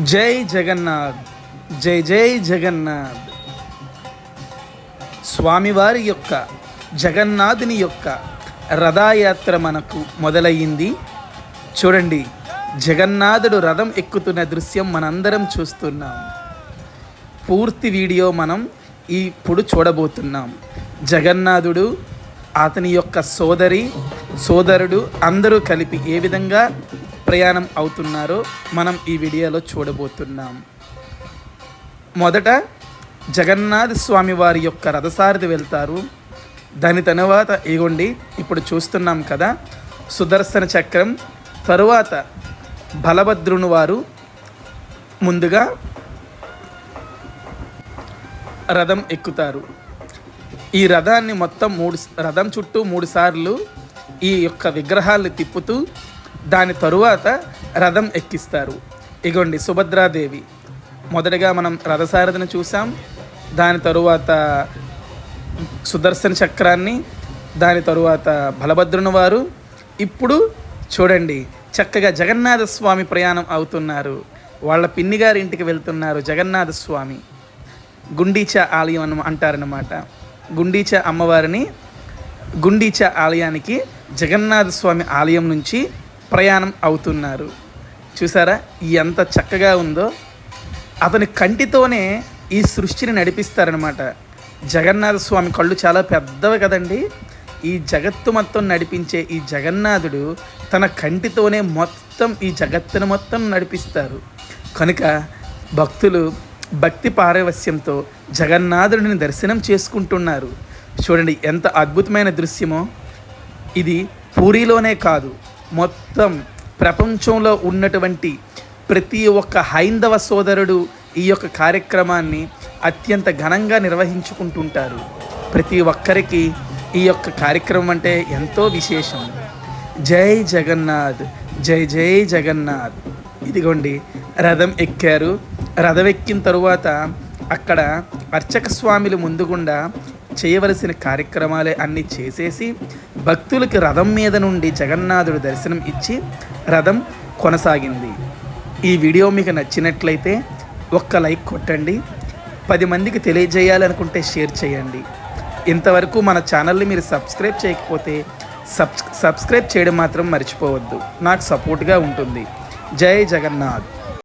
జై జగన్నాథ్ జై జై జగన్నాథ్. స్వామివారి యొక్క జగన్నాథుని యొక్క రథయాత్ర మనకు మొదలయ్యింది. చూడండి జగన్నాథుడు రథం ఎక్కుతున్న దృశ్యం మనందరం చూస్తున్నాం. పూర్తి వీడియో మనం ఇప్పుడు చూడబోతున్నాం. జగన్నాథుడు అతని యొక్క సోదరి సోదరుడు అందరూ కలిపి ఏ విధంగా ప్రయాణం అవుతున్నారో. మనం ఈ వీడియోలో చూడబోతున్నాం. మొదట జగన్నాథ స్వామి వారి యొక్క రథసారథి వెళ్తారు. దాని తర్వాత ఇగోండి ఇప్పుడు చూస్తున్నాం కదా సుదర్శన చక్రం తరువాత బలభద్రుని వారు ముందుగా రథం ఎక్కుతారు. ఈ రథాన్ని మొత్తం మూడు రథం చుట్టూ మూడు సార్లు ఈ యొక్క విగ్రహాలు తిప్పుతూ దాని తరువాత రథం ఎక్కిస్తారు. ఇగోండి సుభద్రాదేవి. మొదటగా మనం రథసారథిని చూసాం దాని తరువాత సుదర్శన చక్రాన్ని దాని తరువాత బలభద్రుని వారు. ఇప్పుడు చూడండి చక్కగా జగన్నాథ స్వామి ప్రయాణం అవుతున్నారు. వాళ్ళ పిన్ని గారి ఇంటికి వెళ్తున్నారు జగన్నాథ స్వామి గుండీచ ఆలయం అని అంటారనమాట గుండీచ అమ్మవారిని గుండీచ ఆలయానికి జగన్నాథ స్వామి ఆలయం నుంచి ప్రయాణం అవుతున్నారు. చూసారా? ఎంత చక్కగా ఉందో. అతని కంటితోనే ఈ సృష్టిని నడిపిస్తారనమాట జగన్నాథ స్వామి కళ్ళు చాలా పెద్దవి కదండి. ఈ జగత్తు మొత్తం నడిపించే ఈ జగన్నాథుడు తన కంటితోనే మొత్తం ఈ జగత్తును మొత్తం నడిపిస్తారు. కనుక భక్తులు భక్తి పారవస్యంతో జగన్నాథుడిని దర్శనం చేసుకుంటున్నారు. చూడండి ఎంత అద్భుతమైన దృశ్యమో. ఇది పూరిలోనే కాదు. మొత్తం ప్రపంచంలో ఉన్నటువంటి ప్రతి ఒక్క హైందవ సోదరుడు ఈ యొక్క కార్యక్రమాన్ని అత్యంత ఘనంగా నిర్వహించుకుంటుంటారు. ప్రతి ఒక్కరికి ఈ యొక్క కార్యక్రమం అంటే ఎంతో విశేషం. జై జగన్నాథ్ జై జై జగన్నాథ్. ఇదిగోండి రథం ఎక్కారు. రథం ఎక్కిన తరువాత అక్కడ అర్చక స్వామిలు ముందుగుండా చేయవలసిన కార్యక్రమాలే అన్నీ చేసేసి భక్తులకి రథం మీద నుండి జగన్నాథుడు దర్శనం ఇచ్చి రథం కొనసాగింది. ఈ వీడియో మీకు నచ్చినట్లయితే ఒక్క లైక్ కొట్టండి. పది మందికి తెలియజేయాలనుకుంటే షేర్ చేయండి. ఇంతవరకు మన ఛానల్ని మీరు సబ్స్క్రైబ్ చేయకపోతే సబ్స్ సబ్స్క్రైబ్ చేయడం మాత్రం మర్చిపోవద్దు. నాకు సపోర్ట్గా ఉంటుంది. జై జగన్నాథ్.